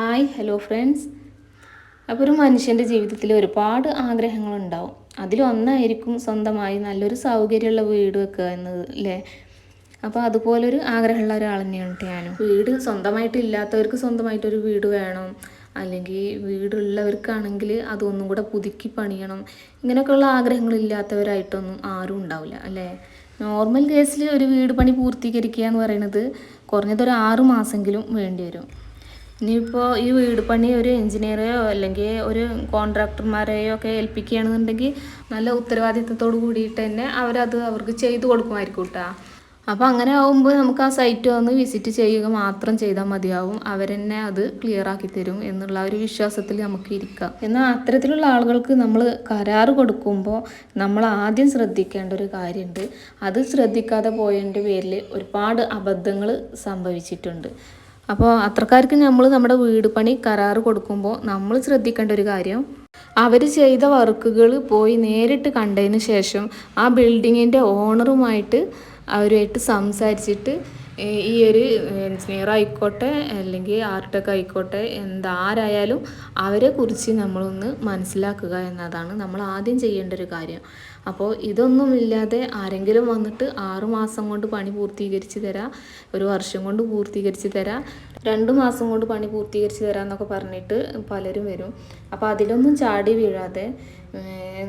Hi hello friends. അപ്പോൾ ഒരു മനുഷ്യന്റെ ജീവിതത്തിൽ ഒരുപാട് ആഗ്രഹങ്ങളുണ്ടാവും. അതിലൊന്നായിരിക്കും സ്വന്തമായി നല്ലൊരു സൗകര്യമുള്ള വീട് വെക്കുക എന്നത് അല്ലേ അപ്പോൾ അതുപോലൊരു ആഗ്രഹമുള്ള ഒരാൾ തന്നെയാണ് ഞാനും. വീട് സ്വന്തമായിട്ട് ഇല്ലാത്തവർക്ക് സ്വന്തമായിട്ടൊരു വീട് വേണം. അല്ലെങ്കിൽ വീടുള്ളവർക്കാണെങ്കിൽ അതൊന്നും കൂടെ പുതുക്കി പണിയണം. ഇങ്ങനെയൊക്കെയുള്ള ആഗ്രഹങ്ങളില്ലാത്തവരായിട്ടൊന്നും ആരും ഉണ്ടാവില്ല അല്ലേ നോർമൽ കേസിൽ ഒരു വീട് പണി പൂർത്തീകരിക്കുക എന്ന് പറയുന്നത് കുറഞ്ഞതൊരു ആറ് മാസമെങ്കിലും വേണ്ടി വരും ഇനിയിപ്പോൾ ഈ വീട് പണി ഒരു എഞ്ചിനീയറെയോ അല്ലെങ്കിൽ ഒരു കോൺട്രാക്ടർമാരെയോ ഒക്കെ ഏൽപ്പിക്കുകയാണെന്നുണ്ടെങ്കിൽ നല്ല ഉത്തരവാദിത്തത്തോട് കൂടിയിട്ട് തന്നെ അവരത് അവർക്ക് ചെയ്തു കൊടുക്കുമായിരിക്കും കേട്ടോ അപ്പോൾ അങ്ങനെ ആകുമ്പോൾ നമുക്ക് ആ സൈറ്റ് വന്ന് വിസിറ്റ് ചെയ്യുക മാത്രം ചെയ്താൽ മതിയാവും. അവരെന്നെ അത് ക്ലിയർ ആക്കി തരും എന്നുള്ള ഒരു വിശ്വാസത്തിൽ നമുക്ക് ഇരിക്കാം. എന്നാൽ അത്തരത്തിലുള്ള ആളുകൾക്ക് നമ്മൾ കരാറ് കൊടുക്കുമ്പോൾ നമ്മൾ ആദ്യം ശ്രദ്ധിക്കേണ്ട ഒരു കാര്യമുണ്ട് അത് ശ്രദ്ധിക്കാതെ പോയതിന്റെ പേരിൽ ഒരുപാട് അബദ്ധങ്ങൾ സംഭവിച്ചിട്ടുണ്ട്. അപ്പോൾ അത്രക്കാർക്ക് നമ്മൾ നമ്മുടെ വീട് പണി കരാറ് കൊടുക്കുമ്പോൾ നമ്മൾ ശ്രദ്ധിക്കേണ്ട ഒരു കാര്യം അവർ ചെയ്ത വർക്കുകൾ പോയി നേരിട്ട് കണ്ടതിന് ശേഷം ആ ബിൽഡിങ്ങിന്റെ ഓണറുമായിട്ട് അവരുമായിട്ട് സംസാരിച്ചിട്ട് ഈ ഒരു എൻജിനീയർ ആയിക്കോട്ടെ അല്ലെങ്കിൽ ആർട്ടൊക്കെ ആയിക്കോട്ടെ എന്താരായാലും അവരെ കുറിച്ച് നമ്മളൊന്ന് മനസ്സിലാക്കുക എന്നതാണ് നമ്മൾ ആദ്യം ചെയ്യേണ്ട ഒരു കാര്യം. അപ്പോൾ ഇതൊന്നുമില്ലാതെ ആരെങ്കിലും വന്നിട്ട് ആറു മാസം കൊണ്ട് പണി പൂർത്തീകരിച്ച് തരാം ഒരു വർഷം കൊണ്ട് പൂർത്തീകരിച്ച് തരാം രണ്ട് മാസം കൊണ്ട് പണി പൂർത്തീകരിച്ച് തരാം എന്നൊക്കെ പറഞ്ഞിട്ട് പലരും വരും. അപ്പോൾ അതിലൊന്നും ചാടി വീഴാതെ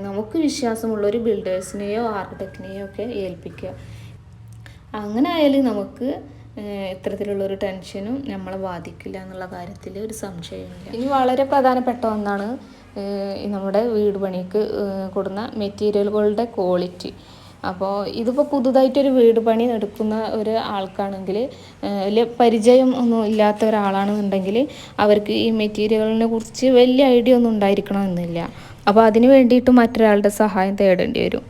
നമുക്ക് വിശ്വാസമുള്ള ഒരു ബിൽഡേഴ്സിനെയോ ആർക്കിടെക്റ്റിനെയോ ഒക്കെ ഏൽപ്പിക്കുക. അങ്ങനെ ആയാലും നമുക്ക് ഇത്തരത്തിലുള്ളൊരു ടെൻഷനും നമ്മളെ ബാധിക്കില്ല എന്നുള്ള കാര്യത്തിൽ ഒരു സംശയമില്ല ഇനി വളരെ പ്രധാനപ്പെട്ട ഒന്നാണ് നമ്മുടെ വീട് പണിക്ക് കൊടുന്ന മെറ്റീരിയലുകളുടെ ക്വാളിറ്റി. അപ്പോൾ ഇതിപ്പോൾ പുതുതായിട്ടൊരു വീട് പണി എടുക്കുന്ന ഒരു ആൾക്കാണെങ്കിൽ വലിയ പരിചയം ഒന്നും ഇല്ലാത്ത ഒരാളാണെന്നുണ്ടെങ്കിൽ അവർക്ക് ഈ മെറ്റീരിയലിനെ കുറിച്ച് വലിയ ഐഡിയ ഒന്നും ഉണ്ടായിരിക്കണമെന്നില്ല. അപ്പോൾ അതിന് വേണ്ടിയിട്ട് മറ്റൊരാളുടെ സഹായം തേടേണ്ടി വരും.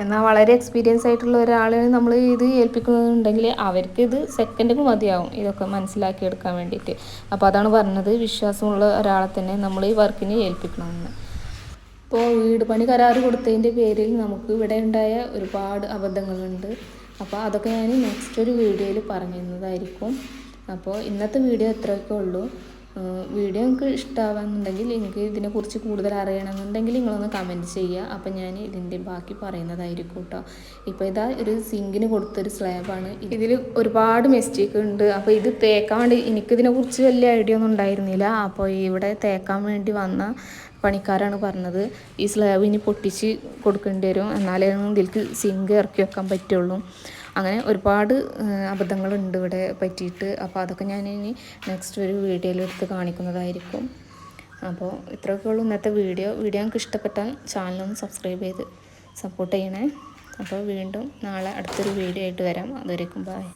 എന്നാൽ വളരെ എക്സ്പീരിയൻസ് ആയിട്ടുള്ള ഒരാളെ നമ്മൾ ഇത് ഏൽപ്പിക്കുന്നുണ്ടെങ്കിൽ അവർക്ക് ഇത് സെക്കൻഡിന് മതിയാവും. ഇതൊക്കെ മനസ്സിലാക്കിയെടുക്കാൻ വേണ്ടിയിട്ട്. അപ്പോൾ അതാണ് പറഞ്ഞത് വിശ്വാസമുള്ള ഒരാളെ തന്നെ നമ്മൾ ഈ വർക്കിന് ഏൽപ്പിക്കണമെന്ന്. ഇപ്പോൾ വീട് പണി കരാറ് കൊടുത്തതിന്റെ പേരിൽ നമുക്ക് ഇവിടെ ഉണ്ടായ ഒരുപാട് അബദ്ധങ്ങളുണ്ട്. അപ്പോൾ അതൊക്കെ ഞാൻ നെക്സ്റ്റ് ഒരു വീഡിയോയിൽ പറഞ്ഞിരുന്നതായിരിക്കും. അപ്പോൾ ഇന്നത്തെ വീഡിയോ ഇത്രയൊക്കെ ഉള്ളൂ. വീഡിയോ നിങ്ങൾക്ക് ഇഷ്ടമാവുന്നുണ്ടെങ്കിൽ നിങ്ങൾക്ക് ഇതിനെക്കുറിച്ച് കൂടുതൽ അറിയണമെന്നുണ്ടെങ്കിൽ നിങ്ങളൊന്ന് കമന്റ് ചെയ്യുക. അപ്പം ഞാൻ ഇതിന്റെ ബാക്കി പറയുന്നതായിരിക്കും കേട്ടോ. ഇപ്പോൾ ഇതാ ഒരു സിങ്കിന് കൊടുത്തൊരു സ്ലാബാണ് ഇതിൽ ഒരുപാട് മിസ്റ്റേക്ക് ഉണ്ട്. അപ്പോൾ ഇത് തേക്കാൻ വേണ്ടി എനിക്കിതിനെക്കുറിച്ച് വലിയ ഐഡിയ ഒന്നും ഉണ്ടായിരുന്നില്ല. അപ്പോൾ ഇവിടെ തേക്കാൻ വേണ്ടി വന്ന പണിക്കാരാണ് പറഞ്ഞത് ഈ സ്ലാബ് ഇനി പൊട്ടിച്ച് കൊടുക്കേണ്ടി വരും. എന്നാലേ ഇതിലേക്ക് സിങ്ക് ഇറക്കി വെക്കാൻ പറ്റുള്ളൂ. അങ്ങനെ ഒരുപാട് അബദ്ധങ്ങളുണ്ട് ഇവിടെ പറ്റിയിട്ട്. അപ്പോൾ അതൊക്കെ ഞാൻ ഇനി നെക്സ്റ്റ് ഒരു വീഡിയോയിൽ എടുത്ത് കാണിക്കുന്നതായിരിക്കും. അപ്പോൾ ഇത്രയൊക്കെ ഉള്ളൂ ഇന്നത്തെ വീഡിയോ വീഡിയോ നിങ്ങൾക്ക് ഇഷ്ടപ്പെട്ടാൽ ചാനലൊന്ന് സബ്സ്ക്രൈബ് ചെയ്ത് സപ്പോർട്ട് ചെയ്യണേ. അപ്പോൾ വീണ്ടും നാളെ അടുത്തൊരു വീഡിയോ ആയിട്ട് വരാം. അതുവരേക്കും ബായ്